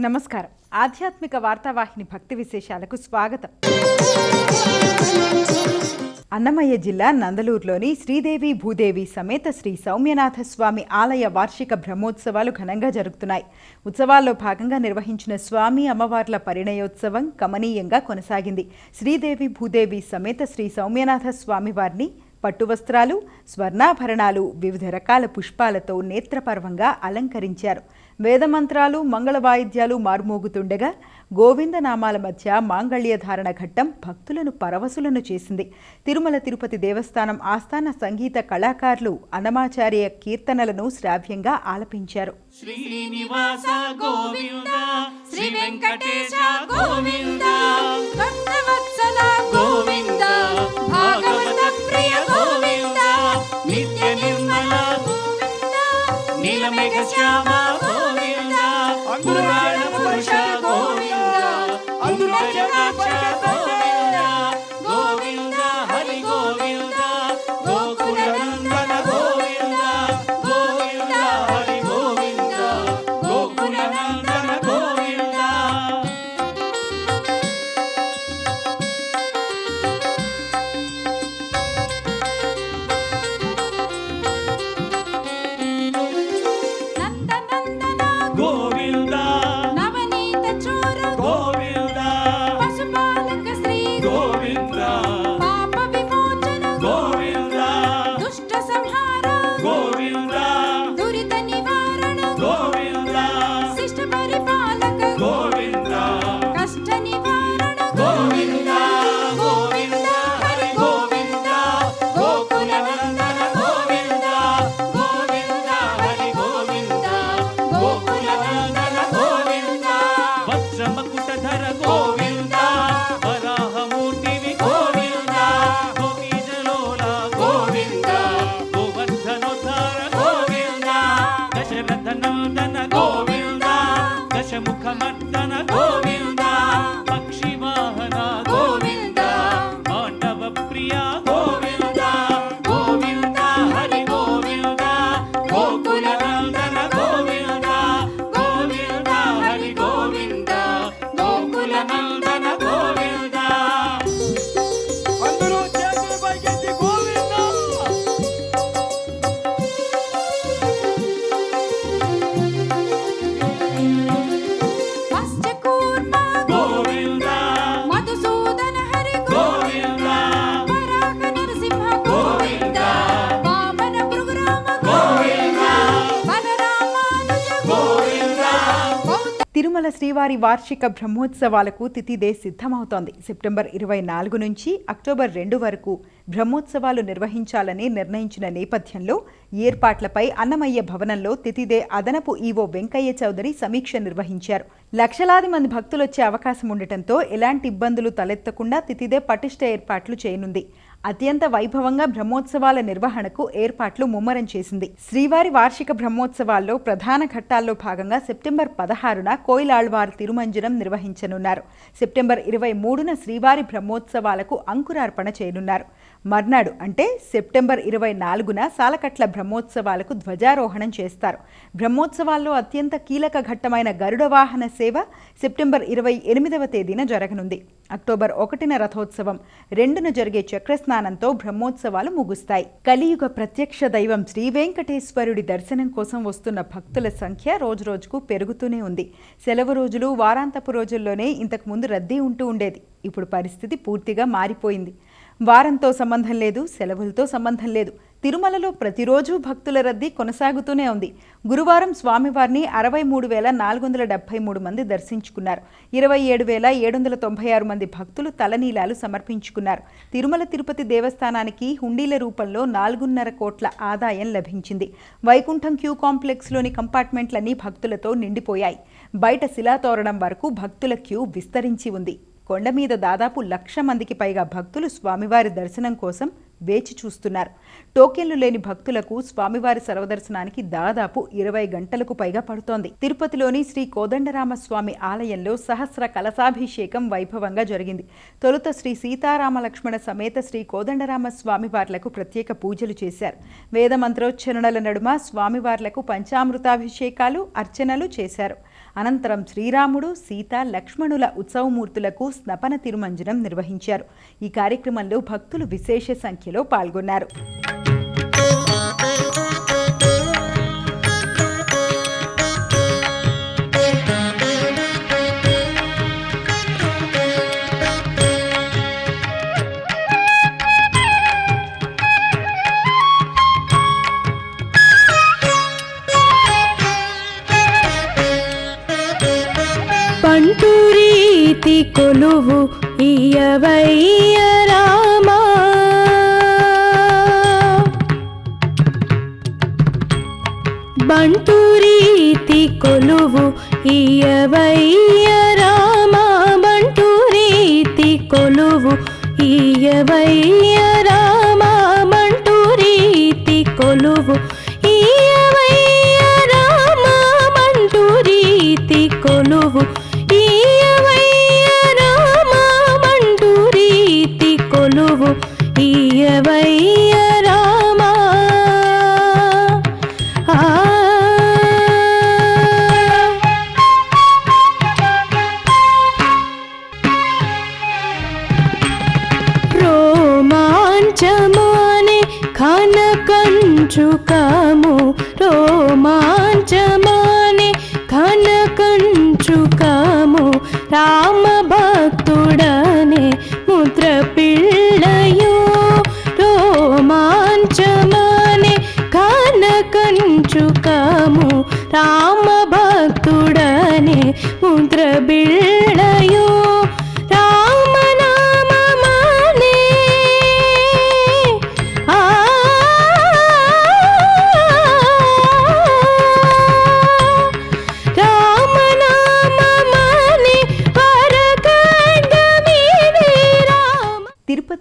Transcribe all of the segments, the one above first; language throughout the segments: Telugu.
నమస్కారం. ఆధ్యాత్మిక వార్తావాహిని భక్తి విశేషాలకు స్వాగతం. అన్నమయ్య జిల్లా నందలూరులోని శ్రీదేవి భూదేవి సమేత శ్రీ సౌమ్యనాథ స్వామి ఆలయ వార్షిక బ్రహ్మోత్సవాలు ఘనంగా జరుగుతున్నాయి. ఉత్సవాల్లో భాగంగా నిర్వహించిన స్వామి అమ్మవార్ల పరిణయోత్సవం కమనీయంగా కొనసాగింది. శ్రీదేవి భూదేవి సమేత శ్రీ సౌమ్యనాథ స్వామి వారిని పట్టు వస్త్రాలు స్వర్ణాభరణాలు వివిధ రకాల పుష్పాలతో నేత్రపర్వంగా అలంకరించారు. వేదమంత్రాలు మంగళ వాయిద్యాలు మారుమోగుతుండగా గోవింద నామాల మధ్య మాంగళ్య ధారణ ఘట్టం భక్తులను పరవశులను చేసింది. తిరుమల తిరుపతి దేవస్థానం ఆస్థాన సంగీత కళాకారులు అన్నమాచార్య కీర్తనలను శ్రావ్యంగా ఆలపించారు. శ్రీనివాస గోవింద శ్రీ వెంకటేశ గోవింద. భక్తవత్సల గోవింద భాగవత ప్రియ గోవింద నిత్య నిర్మల నీలమేఘ శ్యామ மாறியா తిరుమల వార్షిక బ్రహ్మోత్సవాలకు తిథిదే సిద్ధమవుతోంది. సెప్టెంబర్ ఇరవై నాలుగు నుంచి అక్టోబర్ రెండు వరకు బ్రహ్మోత్సవాలు నిర్వహించాలని నిర్ణయించిన నేపథ్యంలో ఏర్పాట్లపై అన్నమయ్య భవనంలో తిథిదే అదనపు ఈవో వెంకయ్య చౌదరి సమీక్ష నిర్వహించారు. లక్షలాది మంది భక్తులు వచ్చే అవకాశం ఉండటంతో ఎలాంటి ఇబ్బందులు తలెత్తకుండా తిథిదే పటిష్ట ఏర్పాట్లు చేయనుంది. అత్యంత వైభవంగా బ్రహ్మోత్సవాల నిర్వహణకు ఏర్పాట్లు ముమ్మరం చేసింది. శ్రీవారి వార్షిక బ్రహ్మోత్సవాల్లో ప్రధాన ఘట్టాల్లో భాగంగా సెప్టెంబర్ పదహారున కోయిలాళ్వార్ తిరుమంజనం నిర్వహించనున్నారు. సెప్టెంబర్ ఇరవై మూడున శ్రీవారి బ్రహ్మోత్సవాలకు అంకురార్పణ చేయనున్నారు. మర్నాడు అంటే సెప్టెంబర్ ఇరవై నాలుగున సాలకట్ల బ్రహ్మోత్సవాలకు ధ్వజారోహణం చేస్తారు. బ్రహ్మోత్సవాల్లో అత్యంత కీలక ఘట్టమైన గరుడ వాహన సేవ సెప్టెంబర్ ఇరవై ఎనిమిదవ తేదీన జరగనుంది. అక్టోబర్ ఒకటిన రథోత్సవం రెండున జరిగే చక్రస్నానంతో బ్రహ్మోత్సవాలు ముగుస్తాయి. కలియుగ ప్రత్యక్ష దైవం శ్రీ వెంకటేశ్వరుడి దర్శనం కోసం వస్తున్న భక్తుల సంఖ్య రోజురోజుకు పెరుగుతూనే ఉంది. సెలవు రోజులు వారాంతపు రోజుల్లోనే ఇంతకు ముందు రద్దీ ఉంటూ ఉండేది. ఇప్పుడు పరిస్థితి పూర్తిగా మారిపోయింది. వారంతో సంబంధం లేదు సెలవులతో సంబంధం లేదు. తిరుమలలో ప్రతిరోజు భక్తుల రద్దీ కొనసాగుతూనే ఉంది. గురువారం స్వామివారిని అరవై మూడు వేల నాలుగు వందల డెబ్బై మూడు మంది దర్శించుకున్నారు. ఇరవై ఏడు వేల ఏడు వందల తొంభై ఆరు మంది భక్తులు తలనీలాలు సమర్పించుకున్నారు. తిరుమల తిరుపతి దేవస్థానానికి హుండీల రూపంలో నాలుగున్నర కోట్ల ఆదాయం లభించింది. వైకుంఠం క్యూ కాంప్లెక్స్లోని కంపార్ట్మెంట్లన్నీ భక్తులతో నిండిపోయాయి. బయట శిలాతోరణం వరకు భక్తుల క్యూ విస్తరించి ఉంది. కొండ మీద దాదాపు లక్ష మందికి పైగా భక్తులు స్వామివారి దర్శనం కోసం వేచి చూస్తున్నారు. టోకెన్లు లేని భక్తులకు స్వామివారి సర్వదర్శనానికి దాదాపు ఇరవై గంటలకు పైగా పడుతోంది. తిరుపతిలోని శ్రీ కోదండరామస్వామి ఆలయంలో సహస్ర కలశాభిషేకం వైభవంగా జరిగింది. తొలుత శ్రీ సీతారామ లక్ష్మణ సమేత శ్రీ కోదండరామ స్వామివార్లకు ప్రత్యేక పూజలు చేశారు. వేద మంత్రోచ్చరణల నడుమ స్వామివార్లకు పంచామృతాభిషేకాలు అర్చనలు చేశారు. అనంతరం శ్రీరాముడు సీత లక్ష్మణుల ఉత్సవమూర్తులకు స్నపన తిరుమంజనం నిర్వహించారు. ఈ కార్యక్రమంలో భక్తులు విశేష సంఖ్యలో పాల్గొన్నారు. పంటురీతి కొలువు ఇయవయ్య రామా. బంటురీతి కొలువు ఇయవయ్య రామా. బంటురీతి కొలువు ఇయ్యవయ్య రామా కంచుకము రోమాంచమాని ఖన కంచుకము రామ భక్తుడనే ముద్ర పిళ్ళయో రోమాంచమాని ఖన కంచుకము రామ భక్తుడనే ముద్ర బిళ్ళయో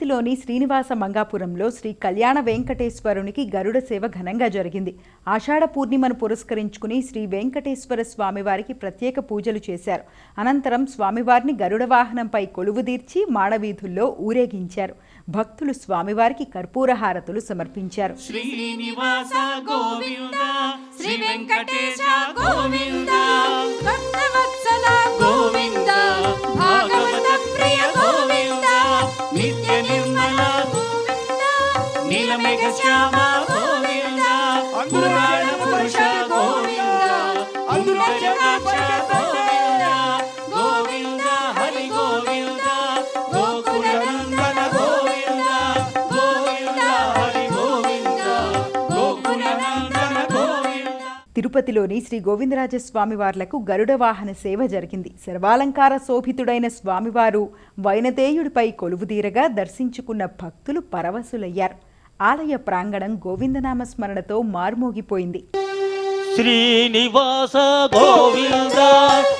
తిరుపతిలోని శ్రీనివాస మంగాపురంలో శ్రీ కళ్యాణ వెంకటేశ్వరునికి గరుడ సేవ ఘనంగా జరిగింది. ఆషాఢ పూర్ణిమను పురస్కరించుకుని శ్రీ వెంకటేశ్వర స్వామివారికి ప్రత్యేక పూజలు చేశారు. అనంతరం స్వామివారిని గరుడ వాహనంపై కొలువుదీర్చి మాడవీధుల్లో ఊరేగించారు. భక్తులు స్వామివారికి కర్పూర హారతులు సమర్పించారు. శ్రీనివాస గోవింద శ్రీ వెంకటేశ గోవింద. భక్తవత్సల గోవింద భాగవత ప్రియ గోవింద. నిత్య నిర్మల నీలమేఘ శ్యామ గోవింద పురాణ పురుష గోవింద. తిరుపతిలోని శ్రీ గోవిందరాజస్వామివార్లకు గరుడ వాహన సేవ జరిగింది. సర్వాలంకార శోభితుడైన స్వామివారు వైనతేయుడిపై కొలువుదీరగా దర్శించుకున్న భక్తులు పరవశులయ్యారు. ఆలయ ప్రాంగణం గోవిందనామ స్మరణతో మార్మోగిపోయింది. శ్రీనివాస గోవింద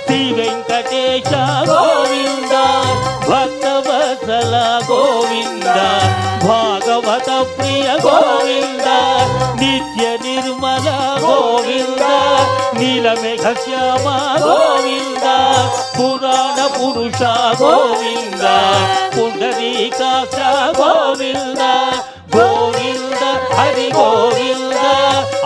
శ్రీ వెంకటేశ గోవింద భక్తవత్సల గోవింద భాగవత ప్రియ గోవింద. నిత్య నిర్మల గోవింద నీలమేఘ శ్యామ గోవింద పురాణ పురుష గోవింద పుండరీకాక్ష గోవింద గోవింద హరి గోవింద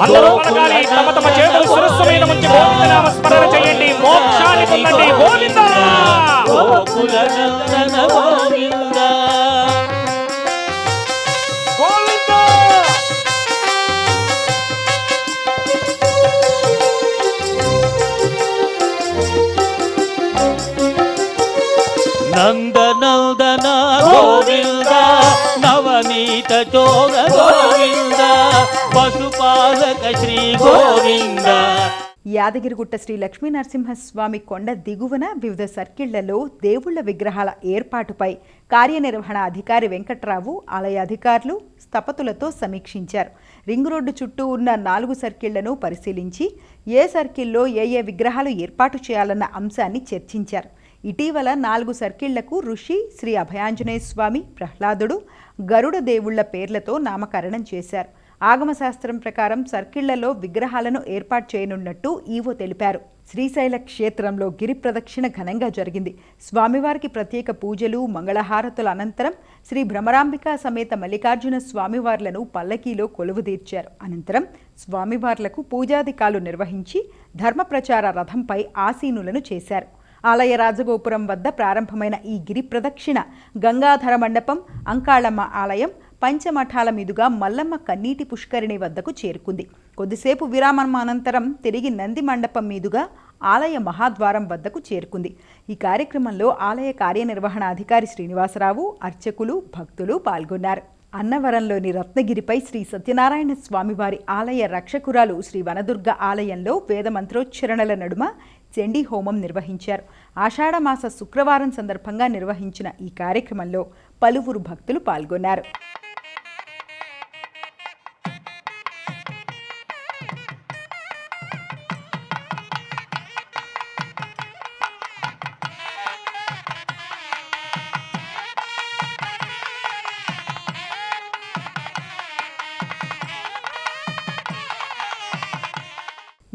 అందరూ పలకాలి తమ తమ చేతులు శిరస్సు మీద ఉంచి గోవిందనామ స్మరణ చేయండి. మోక్షాన్ని పొందండి. గోవింద గోకుల నందన గోవింద. నంద నందన గోవింద నవనీత చోర గోవింద పశుపాలక శ్రీ గోవింద. యాదగిరిగుట్ట శ్రీ లక్ష్మీ నరసింహస్వామి కొండ దిగువన వివిధ సర్కిళ్ళలో దేవుళ్ళ విగ్రహాల ఏర్పాటుపై కార్యనిర్వహణ అధికారి వెంకట్రావు ఆలయ అధికారులు స్థపతులతో సమీక్షించారు. రింగ్ రోడ్డు చుట్టూ ఉన్న నాలుగు సర్కిళ్ళను పరిశీలించి ఏ సర్కిల్లో ఏ ఏ విగ్రహాలు ఏర్పాటు చేయాలన్న అంశాన్ని చర్చించారు. ఇటీవల నాలుగు సర్కిళ్ళకు ఋషి శ్రీ అభయాంజనేయ స్వామి ప్రహ్లాదుడు గరుడ దేవుళ్ళ పేర్లతో నామకరణం చేశారు. ఆగమశాస్త్రం ప్రకారం సర్కిళ్ళలో విగ్రహాలను ఏర్పాటు చేయనున్నట్టు ఈవో తెలిపారు. శ్రీశైల క్షేత్రంలో గిరి ప్రదక్షిణ ఘనంగా జరిగింది. స్వామివారికి ప్రత్యేక పూజలు మంగళహారతుల అనంతరం శ్రీ భ్రమరాంబిక సమేత మల్లికార్జున స్వామివార్లను పల్లకీలో కొలువుదీర్చారు అనంతరం స్వామివార్లకు పూజాధికాలు నిర్వహించి ధర్మ ప్రచార రథంపై ఆసీనులను చేశారు. ఆలయ రాజగోపురం వద్ద ప్రారంభమైన ఈ గిరి ప్రదక్షిణ గంగాధర మండపం అంకాళమ్మ ఆలయం పంచమఠాల మీదుగా మల్లమ్మ కన్నీటి పుష్కరిణి వద్దకు చేరుకుంది. కొద్దిసేపు విరామం అనంతరం తిరిగి నంది మండపం మీదుగా ఆలయ మహాద్వారం వద్దకు చేరుకుంది. ఈ కార్యక్రమంలో ఆలయ కార్యనిర్వహణాధికారి శ్రీనివాసరావు అర్చకులు భక్తులు పాల్గొన్నారు. అన్నవరంలోని రత్నగిరిపై శ్రీ సత్యనారాయణ స్వామివారి ఆలయ రక్షకురాలు శ్రీ వనదుర్గ ఆలయంలో వేదమంత్రోచ్చరణల నడుమ చండీ హోమం నిర్వహించారు. ఆషాఢమాస శుక్రవారం సందర్భంగా నిర్వహించిన ఈ కార్యక్రమంలో పలువురు భక్తులు పాల్గొన్నారు.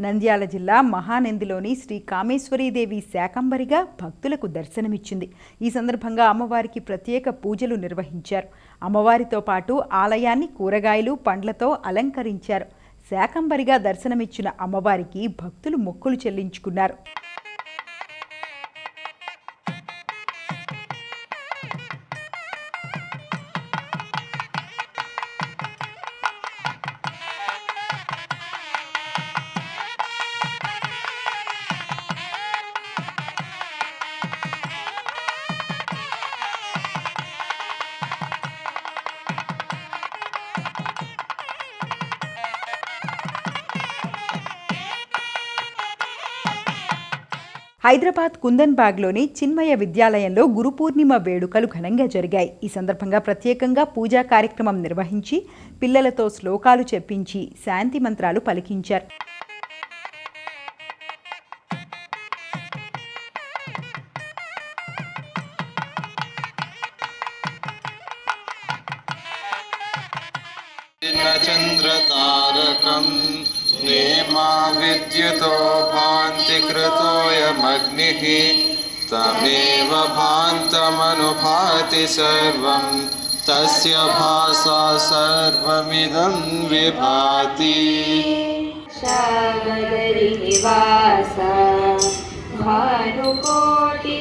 నంద్యాల జిల్లా మహానందిలోని శ్రీ కామేశ్వరీదేవి శాకంబరిగా భక్తులకు దర్శనమిచ్చింది. ఈ సందర్భంగా అమ్మవారికి ప్రత్యేక పూజలు నిర్వహించారు. అమ్మవారితో పాటు ఆలయాన్ని కూరగాయలు పండ్లతో అలంకరించారు. శాకంబరిగా దర్శనమిచ్చిన అమ్మవారికి భక్తులు మొక్కులు చెల్లించుకున్నారు. హైదరాబాద్ కుందన్ బాగ్లోని చిన్మయ విద్యాలయంలో గురు పూర్ణిమ వేడుకలు ఘనంగా జరిగాయి. ఈ సందర్భంగా ప్రత్యేకంగా పూజా కార్యక్రమం నిర్వహించి పిల్లలతో శ్లోకాలు చెప్పించి శాంతి మంత్రాలు పలికించారు. చంద్ర తారకం నేమా విద్యుతో तमेव भान्तमनुभाति सर्वं तस्य भाषा सर्वमिदं विभाति। भानुकोटि भानुकोटि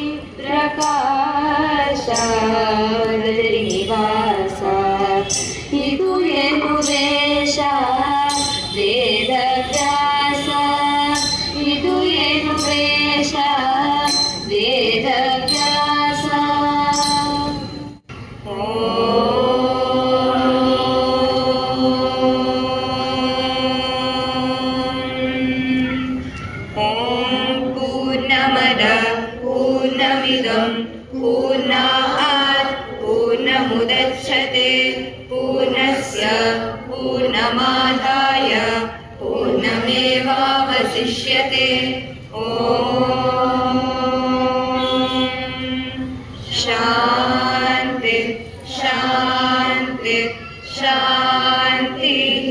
शान्ति शान्तिः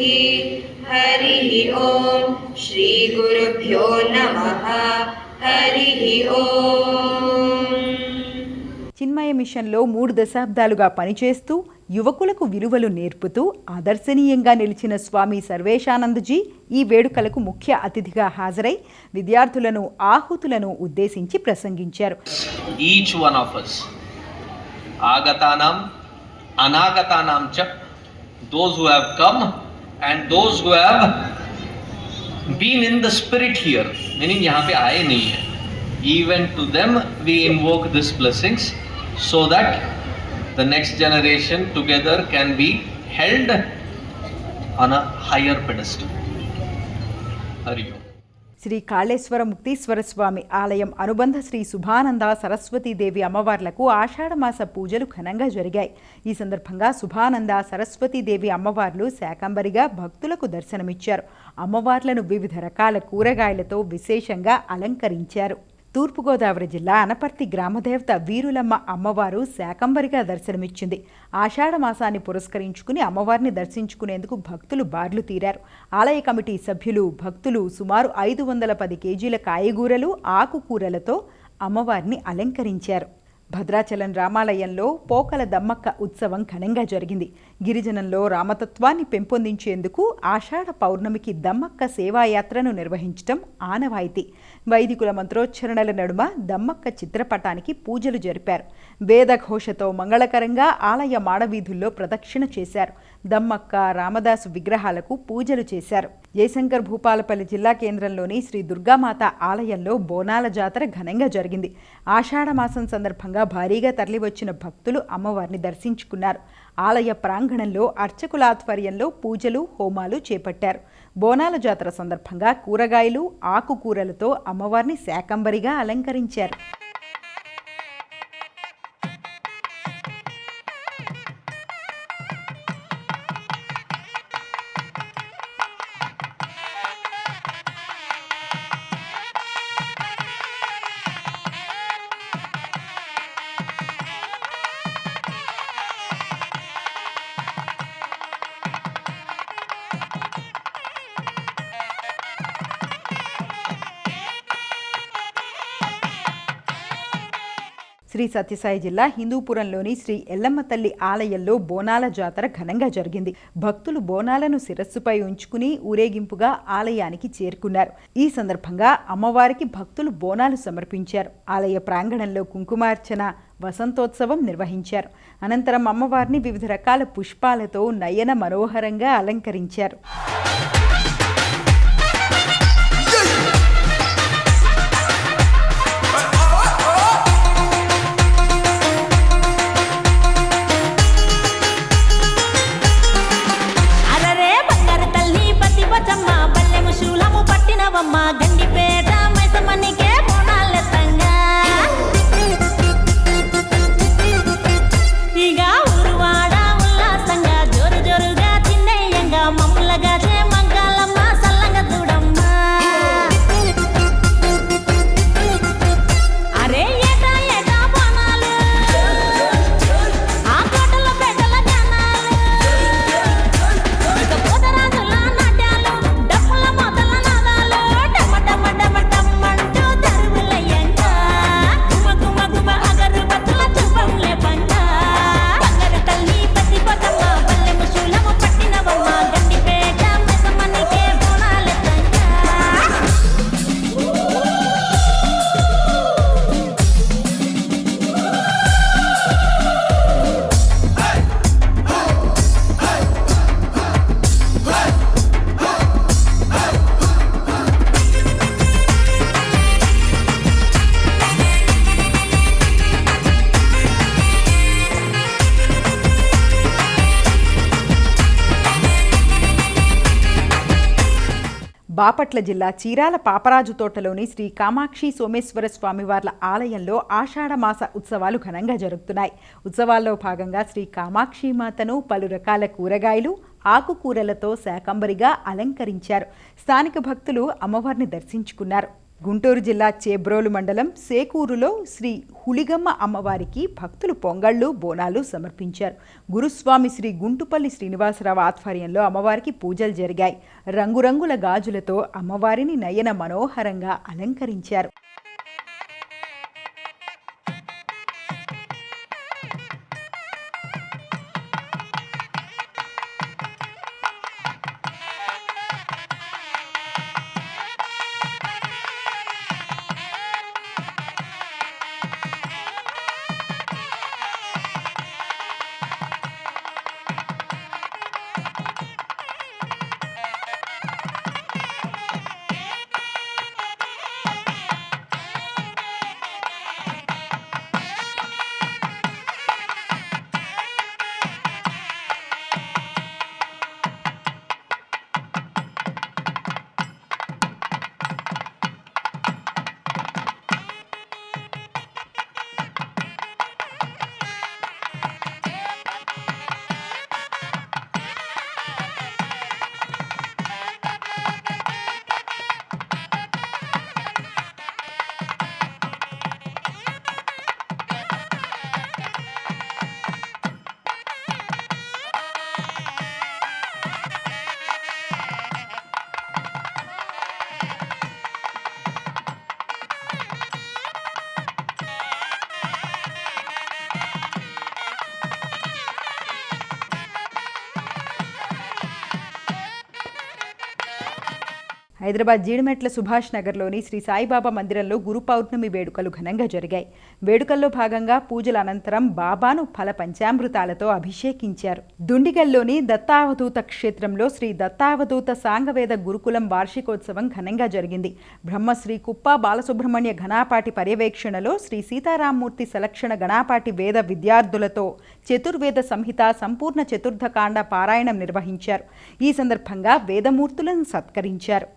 हरिः ॐ श्रीगुरुभ्यो नमः हरिः ॐ చిన్మయ మిషన్లో మూడు దశాబ్దాలుగా పనిచేస్తూ యువకులకు విలువలు నేర్పుతూ ఆదర్శనీయంగా నిలిచిన స్వామి సర్వేశానందజీ ఈ వేడుకలకు ముఖ్య అతిథిగా హాజరై విద్యార్థులను ఆహుతులను ఉద్దేశించి ప్రసంగించారు each one of us agatanam anagatanam cha those who have come and those who have been in the spirit here meaning yahan pe aaye nahi hai even to them we invoke these blessings so that the next generation together can be held on a higher pedestal hari Om. Shri Kaleshwara Mukteshwara స్వామి ఆలయం అనుబంధ శ్రీ శుభానంద సరస్వతీదేవి అమ్మవార్లకు ఆషాఢమాస పూజలు ఘనంగా జరిగాయి. ఈ సందర్భంగా శుభానంద సరస్వతీదేవి అమ్మవార్లు శాకంబరిగా భక్తులకు దర్శనమిచ్చారు. అమ్మవార్లను వివిధ రకాల కూరగాయలతో విశేషంగా అలంకరించారు. తూర్పుగోదావరి జిల్లా అనపర్తి గ్రామదేవత వీరులమ్మ అమ్మవారు శాకంబరిగా దర్శనమిచ్చింది. ఆషాఢ మాసాన్ని పురస్కరించుకుని అమ్మవారిని దర్శించుకునేందుకు భక్తులు బార్లు తీరారు. ఆలయ కమిటీ సభ్యులు భక్తులు సుమారు ఐదు వందల పది కేజీల కాయగూరలు ఆకుకూరలతో అమ్మవారిని అలంకరించారు. భద్రాచలం రామాలయంలో పోకల దమ్మక్క ఉత్సవం ఘనంగా జరిగింది. గిరిజనంలో రామతత్వాన్ని పెంపొందించేందుకు ఆషాఢ పౌర్ణమికి దమ్మక్క సేవాయాత్రను నిర్వహించడం ఆనవాయితీ. వైదికుల మంత్రోచ్చరణల నడుమ దమ్మక్క చిత్రపటానికి పూజలు జరిపారు. వేదఘోషతో మంగళకరంగా ఆలయ మాడవీధుల్లో ప్రదక్షిణ చేశారు. దమ్మక్క రామదాసు విగ్రహాలకు పూజలు చేశారు. జయశంకర్ భూపాలపల్లి జిల్లా కేంద్రంలోని శ్రీ దుర్గామాత ఆలయంలో బోనాల జాతర ఘనంగా జరిగింది. ఆషాఢ మాసం సందర్భంగా భారీగా తరలివచ్చిన భక్తులు అమ్మవారిని దర్శించుకున్నారు. ఆలయ ప్రాంగణంలో అర్చకుల ఆధ్వర్యంలో పూజలు హోమాలు చేపట్టారు. బోనాల జాతర సందర్భంగా కూరగాయలు ఆకుకూరలతో అమ్మవారిని శాకంబరిగా అలంకరించారు. శ్రీ సత్యసాయి జిల్లా హిందూపురంలోని శ్రీ ఎల్లమ్మ తల్లి ఆలయంలో బోనాల జాతర ఘనంగా జరిగింది. భక్తులు బోనాలను శిరస్సుపై ఉంచుకుని ఊరేగింపుగా ఆలయానికి చేరుకున్నారు. ఈ సందర్భంగా అమ్మవారికి భక్తులు బోనాలు సమర్పించారు. ఆలయ ప్రాంగణంలో కుంకుమార్చన వసంతోత్సవం నిర్వహించారు. అనంతరం అమ్మవారిని వివిధ రకాల పుష్పాలతో నయన మనోహరంగా అలంకరించారు. బాపట్ల జిల్లా చీరాల పాపరాజు తోటలోని శ్రీ కామాక్షి సోమేశ్వర స్వామివార్ల ఆలయంలో ఆషాఢమాస ఉత్సవాలు ఘనంగా జరుగుతున్నాయి. ఉత్సవాల్లో భాగంగా శ్రీ కామాక్షి మాతను పలు రకాల కూరగాయలు ఆకుకూరలతో శాకంబరిగా అలంకరించారు. స్థానిక భక్తులు అమ్మవారిని దర్శించుకున్నారు. గుంటూరు జిల్లా చేబ్రోలు మండలం సేకూరులో శ్రీ హులిగమ్మ అమ్మవారికి భక్తులు పొంగళ్ళు బోనాలు సమర్పించారు. గురుస్వామి శ్రీ గుంటుపల్లి శ్రీనివాసరావు ఆధ్వర్యంలో అమ్మవారికి పూజలు జరిగాయి. రంగురంగుల గాజులతో అమ్మవారిని నయన మనోహరంగా అలంకరించారు. హైదరాబాద్ జీడిమెట్ల సుభాష్ నగర్లోని శ్రీ సాయిబాబా మందిరంలో గురు పౌర్ణమి వేడుకలు ఘనంగా జరిగాయి. వేడుకల్లో భాగంగా పూజల అనంతరం బాబాను ఫల పంచామృతాలతో అభిషేకించారు. దుండిగల్లోని దత్తావధూత క్షేత్రంలో శ్రీ దత్తావధూత సాంగవేద గురుకులం వార్షికోత్సవం ఘనంగా జరిగింది. బ్రహ్మశ్రీ కుప్ప బాలసుబ్రహ్మణ్య ఘనాపాటి పర్యవేక్షణలో శ్రీ సీతారామూర్తి సెలక్షణ గణాపాటి వేద విద్యార్థులతో చతుర్వేద సంహిత సంపూర్ణ చతుర్థకాండ పారాయణం నిర్వహించారు. ఈ సందర్భంగా వేదమూర్తులను సత్కరించారు.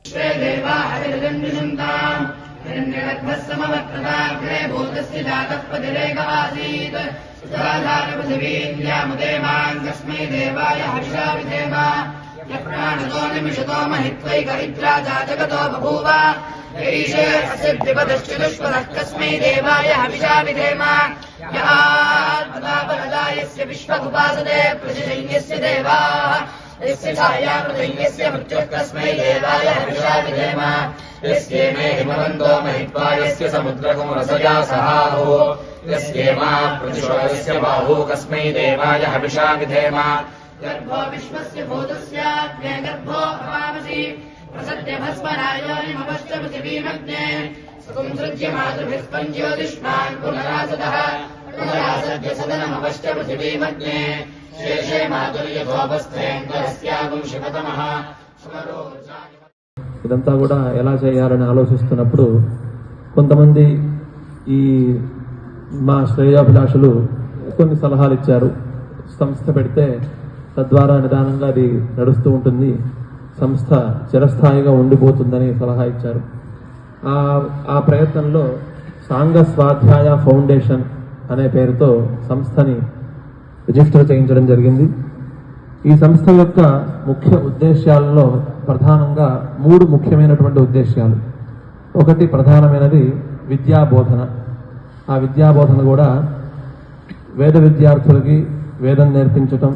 हिरण्यगर्भस्समवर्तताग्रे भूतस्य जातः पतिरेक आसीत्। सुधाधारपृथिवीन्द्यामुदे माम् कस्मै देवाय हर्षाभिदेव यः प्राणतो निमिषतो महित्वैकरिद्रा जाजगतो बभूव। ईशे यस्य छाया प्रदय्यस्य मृत्युः कस्मै देवाय हविषा विधेम। बाहु कस्मै देवाय हविषा विधेम। गर्भो विश्वस्य भूतस्याग्ने गर्भो भवामसि। प्रसद्य भस्मरायोनिमवश्च पृथिवीमग्ने। सुकुंसृज्य मातृभिः पञ्ज्योतिष्मान् पुनरासदः। पुनरासद्य सदनमवश्च पृथिवीमग्ने। ఇదంతా కూడా ఎలా చేయాలని ఆలోచిస్తున్నప్పుడు కొంతమంది ఈ మా శ్రేయాభిలాషులు కొన్ని సలహాలు ఇచ్చారు. సంస్థ పెడితే తద్వారా నిదానంగా అది నడుస్తూ ఉంటుంది. సంస్థ చిరస్థాయిగా ఉండిపోతుందని సలహా ఇచ్చారు. ఆ ప్రయత్నంలో సాంగ స్వాధ్యాయ ఫౌండేషన్ అనే పేరుతో సంస్థని రిజిస్టర్ చేయించడం జరిగింది. ఈ సంస్థ యొక్క ముఖ్య ఉద్దేశాలలో ప్రధానంగా మూడు ముఖ్యమైనటువంటి ఉద్దేశాలు ఒకటి ప్రధానమైనది విద్యాబోధన. ఆ విద్యాబోధన కూడా వేద విద్యార్థులకి వేదం నేర్పించటం.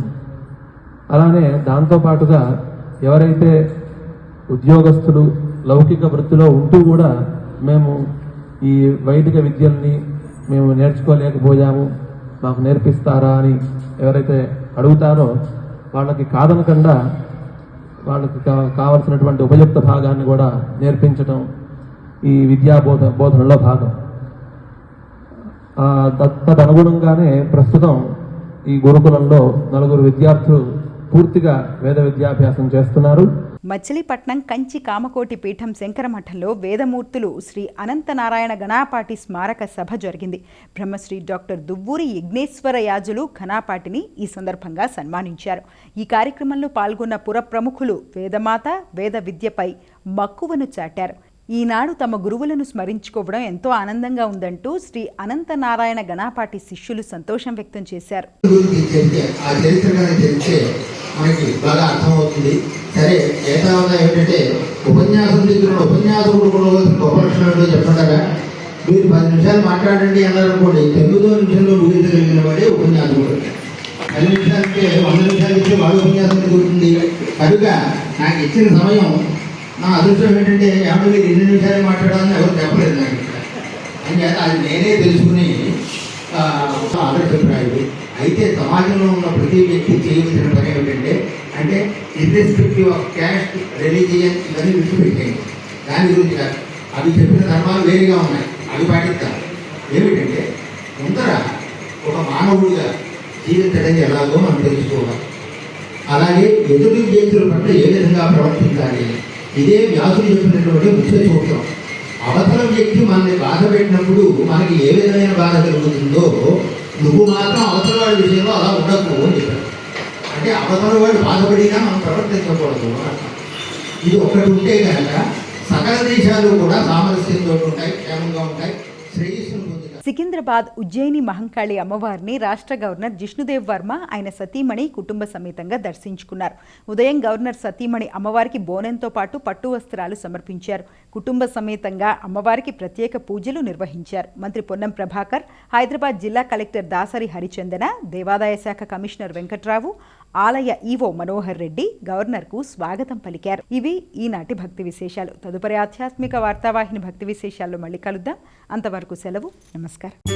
అలానే దాంతోపాటుగా ఎవరైతే ఉద్యోగస్తులు లౌకిక వృత్తిలో ఉంటూ కూడా మేము ఈ వైదిక విద్యల్ని మేము నేర్చుకోలేకపోయాము మాకు నేర్పిస్తారా అని ఎవరైతే అడుగుతారో వాళ్ళకి కాదనకుండా వాళ్ళకి కా- కావలసినటువంటి ఉపయుక్త భాగాన్ని కూడా నేర్పించటం ఈ విద్యా బోధ బోధనలో భాగం. తదనుగుణంగానే ప్రస్తుతం ఈ గురుకులంలో నలుగురు విద్యార్థులు పూర్తిగా వేద విద్యాభ్యాసం చేస్తున్నారు. మచిలీపట్నం కంచి కామకోటి పీఠం శంకరమఠంలో వేదమూర్తులు శ్రీ అనంతనారాయణ గణాపాటి స్మారక సభ జరిగింది. బ్రహ్మశ్రీ డాక్టర్ దువ్వూరి యజ్ఞేశ్వర యాజులు ఘనాపాటిని ఈ సందర్భంగా సన్మానించారు. ఈ కార్యక్రమంలో పాల్గొన్న పుర ప్రముఖులు వేదమాత వేద విద్యపై మక్కువను చాటారు. ఈనాడు తమ గురువులను స్మరించుకోవడం ఎంతో ఆనందంగా ఉందంటూ శ్రీ అనంతనారాయణ గణాపాటి శిష్యులు సంతోషం వ్యక్తం చేశారు. ఆ చరిత్ర మనకి బాగా అర్థమవుతుంది. సరే ఏతావదా ఏమిటంటే ఉపన్యాసం దగ్గర ఉపన్యాసకుడు కూడా గొప్ప లక్షణం ఏంటో చెప్పండగా మీరు పది నిమిషాలు మాట్లాడండి అన్నారనుకోండి తొమ్మిదో నిమిషంలో ముగించగలిగిన వాడే ఉపన్యాసకుడు. పది నిమిషాలకి వంద నిమిషాలు ఇస్తే వాడు ఉపన్యాసం జరుగుతుంది కనుక నాకు ఇచ్చిన సమయం నా అదృష్టం ఏంటంటే ఏమన్నా మీరు ఎన్ని నిమిషాలు మాట్లాడాలని ఎవరు చెప్పలేదు నాకు. అంటే అది నేనే తెలుసుకుని ఆదర్శప్రాయుడు అయితే సమాజంలో ఉన్న ప్రతి వ్యక్తి చేయవలసిన పని ఏమిటంటే అంటే ఇర్రెస్పెక్టివ్ ఆఫ్ క్యాస్ట్ రిలీజియన్ ఇవన్నీ విడిచిపెట్టేయండి. దాని గురించి కాదు. అవి చెప్పిన ధర్మాలు వేరుగా ఉన్నాయి. అవి పాటిస్తాం ఏమిటంటే ముందర ఒక మానవుడిగా జీవించడం ఎలాగో మనం తెలుసుకోవాలి. అలాగే ఎదురు వ్యక్తుల పట్ల ఏ విధంగా ప్రవర్తించాలి? అని. ఇదే వ్యాసుడు చెప్పినటువంటి ముఖ్య సూత్రం. అవతల వ్యక్తి మనల్ని బాధ పెట్టినప్పుడు మనకి ఏ విధమైన బాధ కలుగుతుందో నువ్వు మాత్రం అవతల వాడి విషయంలో అలా ఉండకు అని చెప్పాడు అంటే అవతల వాడు బాధపడినా మనం ప్రవర్తించకూడదు ఇది ఒకటి ఉంటే కనుక సకల దేశాలు కూడా సామరస్యంతో ఉంటాయి క్షేమంగా ఉంటాయి. శ్రేయస్సును సికింద్రాబాద్ ఉజ్జయిని మహంకాళి అమ్మవారిని రాష్ట్ర గవర్నర్ జిష్ణుదేవ్ వర్మ ఆయన సతీమణి కుటుంబ సమేతంగా దర్శించుకున్నారు. ఉదయం గవర్నర్ సతీమణి అమ్మవారికి బోనంతో పాటు పట్టు వస్త్రాలు సమర్పించారు. కుటుంబ సమేతంగా అమ్మవారికి ప్రత్యేక పూజలు నిర్వహించారు. మంత్రి పొన్నం ప్రభాకర్ హైదరాబాద్ జిల్లా కలెక్టర్ దాసరి హరిచందన దేవాదాయ శాఖ కమిషనర్ వెంకట్రావు ఆలయ ఈవో మనోహర్ రెడ్డి గవర్నర్కు స్వాగతం పలికారు. ఇవి ఈనాటి భక్తి విశేషాలు. తదుపరి ఆధ్యాత్మిక వార్తావాహిని భక్తి విశేషాల్లో మళ్ళీ కలుద్దాం. అంతవరకు సెలవు. నమస్కారం.